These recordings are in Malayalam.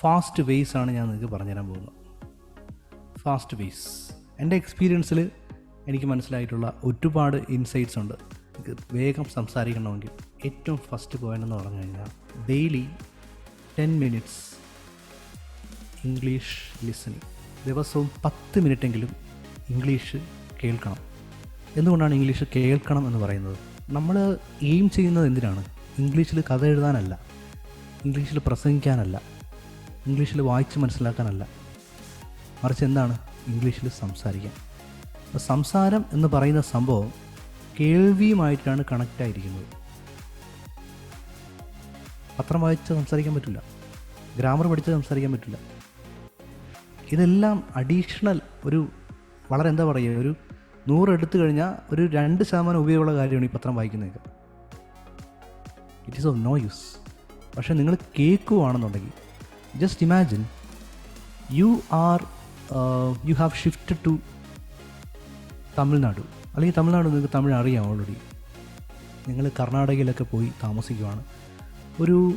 ഫാസ്റ്റ് വേസ് ആണ് ഞാൻ നിങ്ങൾക്ക് പറഞ്ഞുതരാൻ പോകുന്നത്. Fast ways. എന്റെ എക്സ്പീരിയൻസിൽ എനിക്ക് മനസ്സിലായിട്ടുള്ള ഒരുപാട് ഇൻസൈറ്റ്സ് ഉണ്ട്. വേഗം സംസാരിക്കണമെങ്കിൽ ഏറ്റവും ഫസ്റ്റ് പോയിന്റ് എന്ന് പറഞ്ഞു കഴിഞ്ഞാൽ daily ten minutes English listening. ദിവസവും പത്ത് മിനിറ്റെങ്കിലും ഇംഗ്ലീഷ് കേൾക്കണം. എന്തുകൊണ്ടാണ് ഇംഗ്ലീഷ് കേൾക്കണം എന്ന് പറയുന്നത്? നമ്മൾ എയിം ചെയ്യുന്നത് എന്തിനാണ്? ഇംഗ്ലീഷിൽ കഥ എഴുതാനല്ല. ഇംഗ്ലീഷിൽ പ്രസംഗിക്കാനല്ല. ഇംഗ്ലീഷിൽ വായിച്ച് മനസ്സിലാക്കാനല്ല. മറിച്ച് എന്താണ് ഇംഗ്ലീഷിൽ സംസാരിക്കാൻ? അപ്പോൾ സംസാരം എന്ന് പറയുന്ന സംഭവം കേൾവിയുമായിട്ടാണ് കണക്റ്റ് ആയിരിക്കുന്നത്. പത്രം വായിച്ച് സംസാരിക്കാൻ പറ്റില്ല. ഗ്രാമർ പഠിച്ച് സംസാരിക്കാൻ പറ്റില്ല. ഇതെല്ലാം അഡീഷണൽ ഒരു വളരെ എന്താ പറയുക ഒരു നൂറ് എടുത്തു കഴിഞ്ഞാൽ ഒരു രണ്ട് ശതമാനം ഉപയോഗമുള്ള കാര്യമാണ് ഈ പത്രം വായിക്കുന്നതൊക്കെ. It is of no use പക്ഷേ നിങ്ങൾ കേൾക്കുവാണെന്നുണ്ടെങ്കിൽ just imagine you are you have to to Tamil Nadu അല്ലെങ്കിൽ തമിഴ്നാട് നിങ്ങൾക്ക് തമിഴ് അറിയാം ഓൾറെഡി നിങ്ങൾ കർണാടകയിലൊക്കെ പോയി താമസിക്കുവാണ്. ഒരു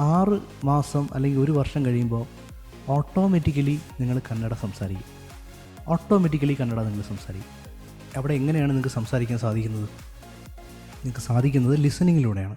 ആറ് മാസം അല്ലെങ്കിൽ ഒരു വർഷം കഴിയുമ്പോൾ ഓട്ടോമാറ്റിക്കലി നിങ്ങൾ കന്നഡ സംസാരിക്കും. ഓട്ടോമാറ്റിക്കലി കന്നഡ നിങ്ങൾ സംസാരിക്കും. അവിടെ എങ്ങനെയാണ് നിങ്ങൾക്ക് സംസാരിക്കാൻ സാധിക്കുന്നത്? നിങ്ങൾക്ക് സാധിക്കുന്നത് ലിസണിങ്ങിലൂടെയാണ്